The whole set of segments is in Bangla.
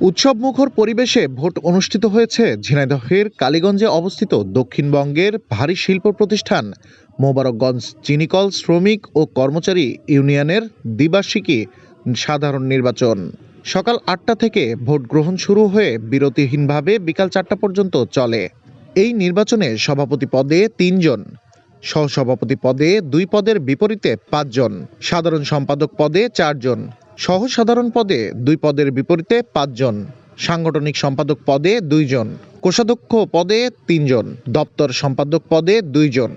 উৎসব মুখর পরিবেশে ভোট অনুষ্ঠিত হয়েছে ঝিনাইদহের কালীগঞ্জে অবস্থিত দক্ষিণবঙ্গের ভারী শিল্প প্রতিষ্ঠান মোবারকগঞ্জ চিনিকল শ্রমিক ও কর্মচারী ইউনিয়নের দ্বিবার্ষিকী সাধারণ নির্বাচন। সকাল আটটা থেকে ভোট গ্রহণ শুরু হয়ে বিরতিহীনভাবে বিকাল চারটা পর্যন্ত চলে। এই নির্বাচনে সভাপতি পদে তিনজন, সহসভাপতি পদে দুই পদের বিপরীতে পাঁচজন, সাধারণ সম্পাদক পদে চারজন সহ সাধারণ পদে দুই পদের বিপরীতে পাঁচজন, সাংগঠনিক সম্পাদক পদে দুইজন, কোষাধ্যক্ষ পদে তিনজন, দপ্তর সম্পাদক পদে দুইজন,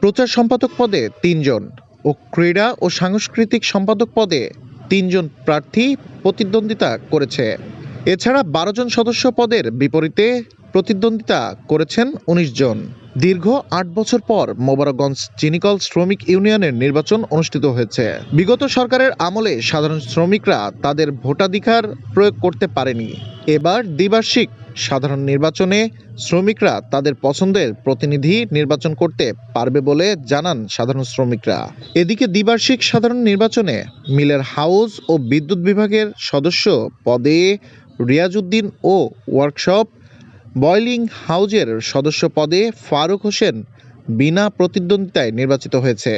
প্রচার সম্পাদক পদে তিনজন ও ক্রীড়া ও সাংস্কৃতিক সম্পাদক পদে তিনজন প্রার্থী প্রতিদ্বন্দ্বিতা করেছে। এছাড়া বারো জন সদস্য পদের বিপরীতে প্রতিদ্বন্দ্বিতা করেছেন উনিশ জন। দীর্ঘ আট বছর পর মোবারকগঞ্জ চিনিকল শ্রমিক ইউনিয়নের নির্বাচন অনুষ্ঠিত হয়েছে। বিগত সরকারের আমলে সাধারণ শ্রমিকরা তাদের ভোটাধিকার প্রয়োগ করতে পারেনি। এবার দ্বিবার্ষিক সাধারণ নির্বাচনে শ্রমিকরা তাদের পছন্দের প্রতিনিধি নির্বাচন করতে পারবে বলে জানান সাধারণ শ্রমিকরা। এদিকে দ্বিবার্ষিক সাধারণ নির্বাচনে মিলের হাউস ও বিদ্যুৎ বিভাগের সদস্য পদে রিয়াজউদ্দিন ও ওয়ার্কশপ বয়লিং হাউজের সদস্য পদে ফারুক হোসেন বিনা প্রতিদ্বন্দ্বিতায় নির্বাচিত হয়েছে।